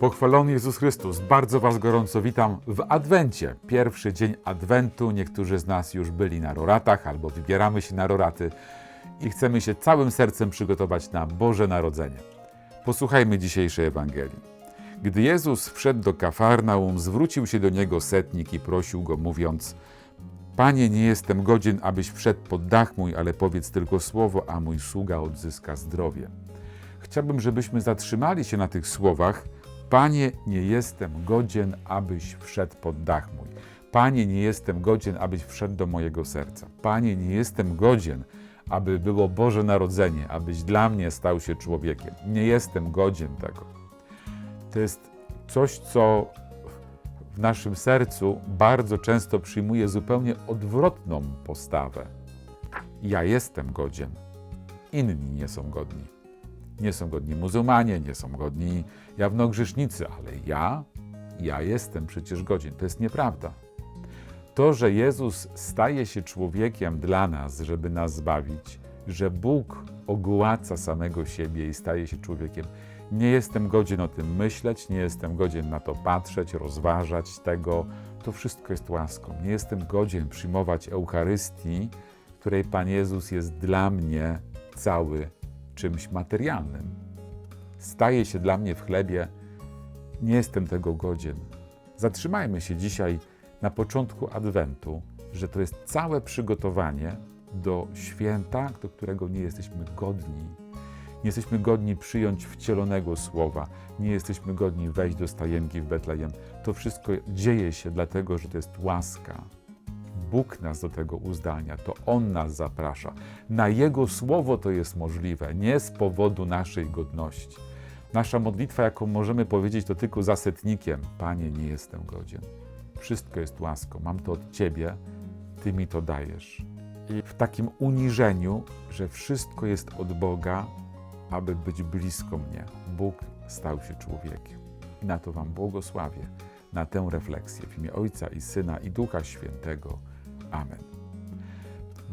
Pochwalony Jezus Chrystus, bardzo Was gorąco witam w Adwencie. Pierwszy dzień Adwentu. Niektórzy z nas już byli na roratach albo wybieramy się na roraty i chcemy się całym sercem przygotować na Boże Narodzenie. Posłuchajmy dzisiejszej Ewangelii. Gdy Jezus wszedł do Kafarnaum, zwrócił się do niego setnik i prosił go, mówiąc: Panie, nie jestem godzien, abyś wszedł pod dach mój, ale powiedz tylko słowo, a mój sługa odzyska zdrowie. Chciałbym, żebyśmy zatrzymali się na tych słowach. Panie, nie jestem godzien, abyś wszedł pod dach mój. Panie, nie jestem godzien, abyś wszedł do mojego serca. Panie, nie jestem godzien, aby było Boże Narodzenie, abyś dla mnie stał się człowiekiem. Nie jestem godzien tego. To jest coś, co w naszym sercu bardzo często przyjmuje zupełnie odwrotną postawę. Ja jestem godzien, inni nie są godni. Nie są godni muzułmanie, nie są godni jawnogrzesznicy, ale ja, ja jestem przecież godzien. To jest nieprawda. To, że Jezus staje się człowiekiem dla nas, żeby nas zbawić, że Bóg ogłaca samego siebie i staje się człowiekiem, nie jestem godzien o tym myśleć, nie jestem godzien na to patrzeć, rozważać tego. To wszystko jest łaską. Nie jestem godzien przyjmować Eucharystii, której Pan Jezus jest dla mnie cały czymś materialnym. Staje się dla mnie w chlebie, nie jestem tego godzien. Zatrzymajmy się dzisiaj na początku Adwentu, że to jest całe przygotowanie do święta, do którego nie jesteśmy godni. Nie jesteśmy godni przyjąć wcielonego słowa, nie jesteśmy godni wejść do stajenki w Betlejem. To wszystko dzieje się dlatego, że to jest łaska. Bóg nas do tego uzdalnia, to On nas zaprasza. Na Jego słowo to jest możliwe, nie z powodu naszej godności. Nasza modlitwa, jaką możemy powiedzieć, to tylko za Panie, nie jestem godzien. Wszystko jest łaską, mam to od Ciebie, Ty mi to dajesz. I w takim uniżeniu, że wszystko jest od Boga, aby być blisko mnie, Bóg stał się człowiekiem. I na to Wam błogosławię, na tę refleksję w imię Ojca i Syna i Ducha Świętego. Amen.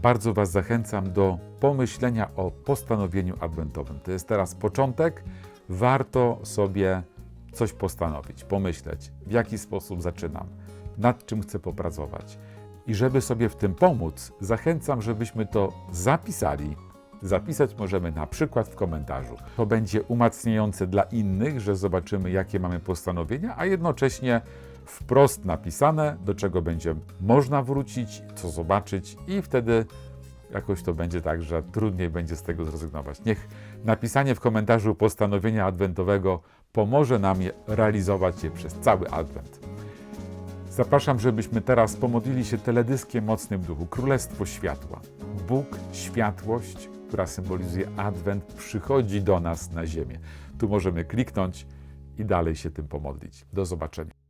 Bardzo Was zachęcam do pomyślenia o postanowieniu adwentowym. To jest teraz początek. Warto sobie coś postanowić, pomyśleć, w jaki sposób zaczynam, nad czym chcę popracować. I żeby sobie w tym pomóc, zachęcam, żebyśmy to zapisali. Zapisać możemy na przykład w komentarzu. To będzie umacniające dla innych, że zobaczymy, jakie mamy postanowienia, a jednocześnie wprost napisane, do czego będzie można wrócić, co zobaczyć, i wtedy jakoś to będzie tak, że trudniej będzie z tego zrezygnować. Niech napisanie w komentarzu postanowienia adwentowego pomoże nam je realizować je przez cały adwent. Zapraszam, żebyśmy teraz pomodlili się teledyskiem Mocnym Duchu, Królestwo Światła. Bóg, światłość, która symbolizuje Adwent, przychodzi do nas na ziemię. Tu możemy kliknąć i dalej się tym pomodlić. Do zobaczenia.